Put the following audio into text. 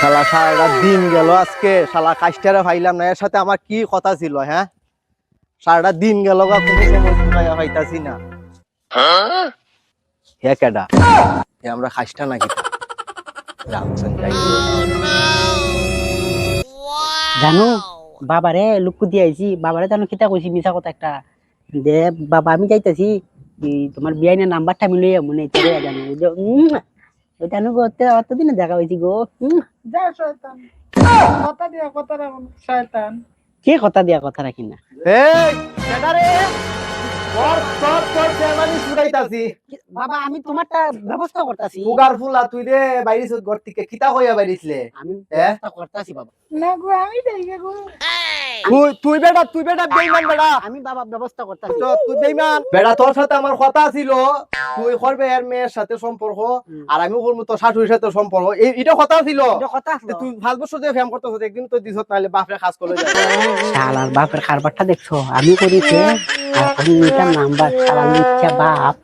শালা সারাটা দিন গেল আজকে। শালা কাজটারে পাইলাম না এর সাথে আমার কি কথা ছিল হ্যাঁ? সারাটা দিন গেল গা কোনো সময় না। হে কেডা? হে আমরা কাজটা নাকি? যাই। জানো বাবারে লুকু দিয়ে আইছি বাবারে জানো কিতা কইছি মিছা কথা একটা। দে বাবা আমি যাইতাছি তোমার বিয়াইনের নাম্বারটা আমি মনে চলে জানো বুঝছ উম, ওইটা নো গো অত- অতদিনে দেখা হয়েছি গো। যা শয়তান। কথা দিয়া কথা রাখুন শয়তান। কে কথা দিয়া কথা রাখি না? এই রে বাবা আমি তোমারটা ব্যবস্থা করতেছি। সুগার ফুলা তুই রে বাইরিস ঘর থেকে কিতা বাইরিসলে আমি ব্যবস্থা করতেছি বাবা। না গো আমি দেখে গো। তুই তুই বেটা তুই বেটা বেইমান বেটা। আমি বাবা ব্যবস্থা করতেছি। তো তুই বেইমান। বেটা তোর সাথে আমার কথা ছিল। তুই করবে এর মেয়ের সাথে সম্পর্ক আর আমি করব তোর শাশুড়ির সাথে সম্পর্ক। এই এটা কথা ছিল। কথা তুই পাঁচ বছর ধরে ফ্যাম করতেছ একদিন তো দিছত নাহলে বাপরে খাস করে যাবে। শালার বাপের কারবারটা দেখছ? আমি করিছে আর আমি নিতাম নাম্বার শালার নিচ্ছে বাপ।